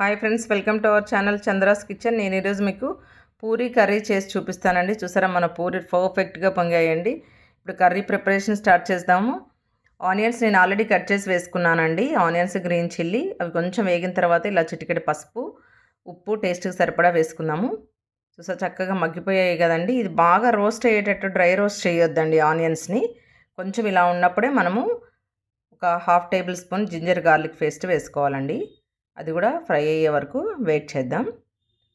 Hi friends welcome to our channel Chandra's kitchen. నేను ఈరోజు మీకు పూరీ కర్రీ చేసి చూపిస్తానండి. చూసారా మన పూరి పర్ఫెక్ట్గా పొంగాయండి. ఇప్పుడు కర్రీ ప్రిపరేషన్ స్టార్ట్ చేద్దాము. ఆనియన్స్ నేను ఆల్రెడీ కట్ చేసి వేసుకున్నానండి. ఆనియన్స్ గ్రీన్ చిల్లీ అవి కొంచెం వేగిన తర్వాత ఇలా చిటికెడి పసుపు ఉప్పు టేస్ట్కి సరిపడా వేసుకుందాము చూసా చక్కగా మగ్గిపోయాయి కదండి. ఇది బాగా రోస్ట్ అయ్యేటట్టు డ్రై రోస్ట్ చేయొద్దండి ఆనియన్స్ని. కొంచెం ఇలా ఉన్నప్పుడే మనము ఒక half tablespoon ginger garlic paste వేసుకోవాలండి. అది కూడా ఫ్రై అయ్యే వరకు వెయిట్ చేద్దాం.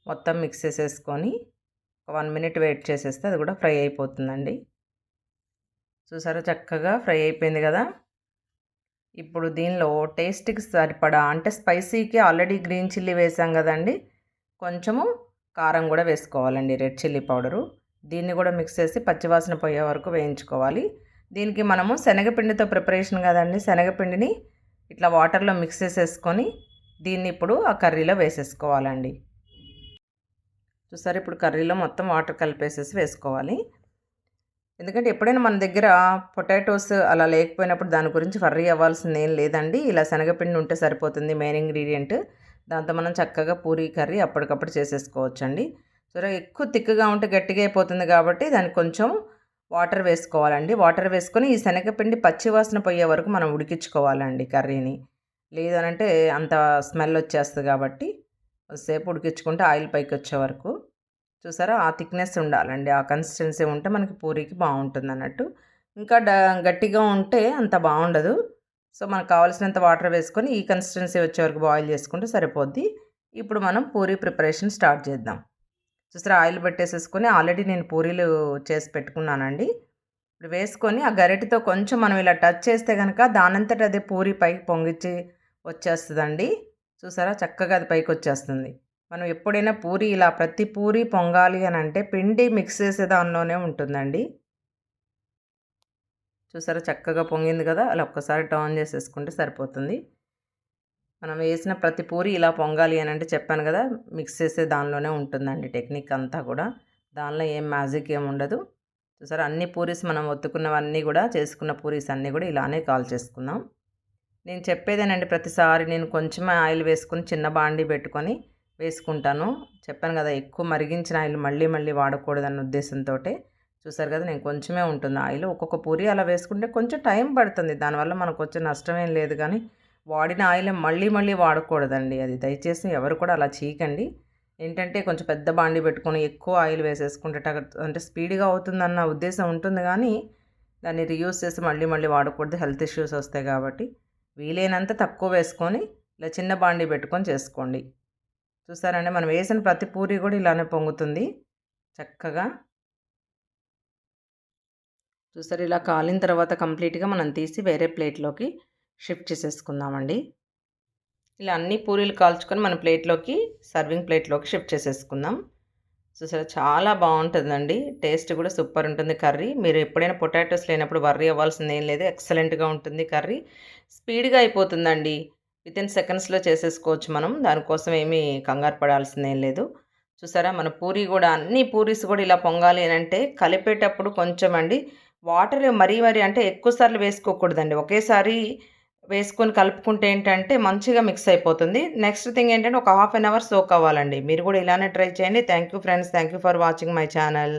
మొత్తం మిక్స్ చేసేసుకొని ఒక వన్ మినిట్ వెయిట్ చేసేస్తే అది కూడా ఫ్రై అయిపోతుందండి. చూసారా చక్కగా ఫ్రై అయిపోయింది కదా! ఇప్పుడు దీనిలో టేస్ట్కి సరిపడా అంటే స్పైసీకి ఆల్రెడీ గ్రీన్ చిల్లీ వేసాం కదండి! కొంచెము కారం కూడా వేసుకోవాలండి రెడ్ చిల్లీ పౌడరు. దీన్ని కూడా మిక్స్ చేసి పచ్చివాసన పోయే వరకు వేయించుకోవాలి. దీనికి మనము శనగపిండితో ప్రిపరేషన్ కదండి! శనగపిండిని ఇట్లా వాటర్లో మిక్స్ చేసేసుకొని దీన్ని ఇప్పుడు ఆ కర్రీలో వేసేసుకోవాలండి. చూసారు ఇప్పుడు కర్రీలో మొత్తం వాటర్ కలిపేసేసి వేసుకోవాలి. ఎందుకంటే ఎప్పుడైనా మన దగ్గర పొటాటోస్ అలా లేకపోయినప్పుడు దాని గురించి వర్రీ అవ్వాల్సింది ఏం లేదండి. ఇలా శనగపిండి ఉంటే సరిపోతుంది మెయిన్ ఇంగ్రీడియంట్. దాంతో మనం చక్కగా పూరీ కర్రీ అప్పటికప్పుడు చేసేసుకోవచ్చండి. సరే ఎక్కువ తిక్కుగా ఉంటే గట్టిగా అయిపోతుంది కాబట్టి దానికి కొంచెం వాటర్ వేసుకోవాలండి. వాటర్ వేసుకొని ఈ శనగపిండి పచ్చివాసన పోయే వరకు మనం ఉడికించుకోవాలండి కర్రీని. లేదనంటే అంత స్మెల్ వచ్చేస్తుంది కాబట్టి సేపు ఉడికించుకుంటే ఆయిల్ పైకి వచ్చే వరకు. చూసారా? ఆ థిక్నెస్ ఉండాలండి. ఆ కన్సిస్టెన్సీ ఉంటే మనకి పూరికి బాగుంటుంది అన్నట్టు. ఇంకా డ గట్టిగా ఉంటే అంత బాగుండదు. సో మనకు కావాల్సినంత వాటర్ వేసుకొని ఈ కన్సిస్టెన్సీ వచ్చే వరకు బాయిల్ చేసుకుంటే సరిపోద్ది. ఇప్పుడు మనం పూరీ ప్రిపరేషన్ స్టార్ట్ చేద్దాం. చూసారా? ఆయిల్ పెట్టేసేసుకొని ఆల్రెడీ నేను పూరీలు చేసి పెట్టుకున్నానండి. ఇప్పుడు వేసుకొని ఆ గరిటెతో కొంచెం మనం ఇలా టచ్ చేస్తే కనుక దానంతట అదే పూరి పైకి పొంగిచ్చి వచ్చేస్తుందండి. చూసారా? చక్కగా అది పైకి వచ్చేస్తుంది మనం ఎప్పుడైనా పూరి ఇలా ప్రతి పూరి పొంగాలి అని అంటే పిండి మిక్స్ చేసే దానిలోనే ఉంటుందండి. చూసారా? చక్కగా పొంగింది కదా? అలా ఒక్కసారి టర్న్ చేసేసుకుంటే సరిపోతుంది. మనం వేసిన ప్రతి పూరి ఇలా పొంగాలి అని అంటే చెప్పాను కదా? మిక్స్ చేసే దానిలోనే ఉంటుందండి టెక్నిక్ అంతా కూడా. దానిలో ఏం మ్యాజిక్ ఏం ఉండదు. చూసారా? అన్ని పూరీస్ మనం ఒత్తుకున్నవన్నీ కూడా చేసుకున్న పూరీస్ అన్నీ కూడా ఇలానే కాల్ చేసుకుందాం నేను చెప్పేదేనండి ప్రతిసారి నేను కొంచెమే ఆయిల్ వేసుకొని చిన్న బాండి పెట్టుకొని వేసుకుంటాను. చెప్పాను కదా ఎక్కువ మరిగించిన ఆయిల్ మళ్ళీ మళ్ళీ వాడకూడదన్న ఉద్దేశంతో చూసారు కదా నేను కొంచెమే ఉంటుంది ఆయిల్. ఒక్కొక్క పూరి అలా వేసుకుంటే కొంచెం టైం పడుతుంది. దానివల్ల మనకు వచ్చే నష్టమేం లేదు కానీ వాడిన ఆయిల్ మళ్ళీ మళ్ళీ వాడకూడదండి. అది దయచేసి ఎవరు కూడా అలా చీకండి. ఏంటంటే కొంచెం పెద్ద బాండి పెట్టుకొని ఎక్కువ ఆయిల్ వేసేసుకుంటే అంటే స్పీడ్గా అవుతుందన్న ఉద్దేశం ఉంటుంది కానీ దాన్ని రీయూస్ చేసి మళ్ళీ మళ్ళీ వాడకూడదు. హెల్త్ ఇష్యూస్ వస్తాయి కాబట్టి. వీలైనంత తక్కువ వేసుకొని ఇలా చిన్న బాండీ పెట్టుకొని చేసుకోండి. చూసారండి? మనం వేసిన ప్రతి పూరి కూడా ఇలానే పొంగుతుంది. చక్కగా చూసారు? ఇలా కాలిన తర్వాత కంప్లీట్గా మనం తీసి వేరే ప్లేట్లోకి షిఫ్ట్ చేసేసుకుందామండి. ఇలా అన్ని పూరీలు కాల్చుకొని మన ప్లేట్లోకి సర్వింగ్ ప్లేట్లోకి షిఫ్ట్ చేసేసుకుందాం. చూసారా చాలా బాగుంటుందండి. టేస్ట్ కూడా సూపర్ ఉంటుంది కర్రీ. మీరు ఎప్పుడైనా పొటాటోస్ లేనప్పుడు వర్రీ అవ్వాల్సింది ఏం లేదు. ఎక్సలెంట్గా ఉంటుంది కర్రీ. స్పీడ్గా అయిపోతుందండి. విత్ ఇన్ సెకండ్స్లో చేసేసుకోవచ్చు మనం. దానికోసం ఏమీ కంగారు పడాల్సింది ఏం లేదు. చూసారా? మన పూరి కూడా అన్ని పూరీస్ కూడా ఇలా పొంగాలి అని అంటే కలిపేటప్పుడు కొంచెం అండి వాటర్ మరీ మరీ అంటే ఎక్కువ సార్లు వేసుకోకూడదండి. ఒకేసారి వేసుకొని కలుపుకుంటే ఏంటంటే మంచిగా మిక్స్ అయిపోతుంది. నెక్స్ట్ థింగ్ ఏంటంటే ఒక హాఫ్ అన్ అవర్ సోక్ అవ్వాలండి. మీరు కూడా ఇలానే ట్రై చేయండి. Thank you friends thank you for watching my channel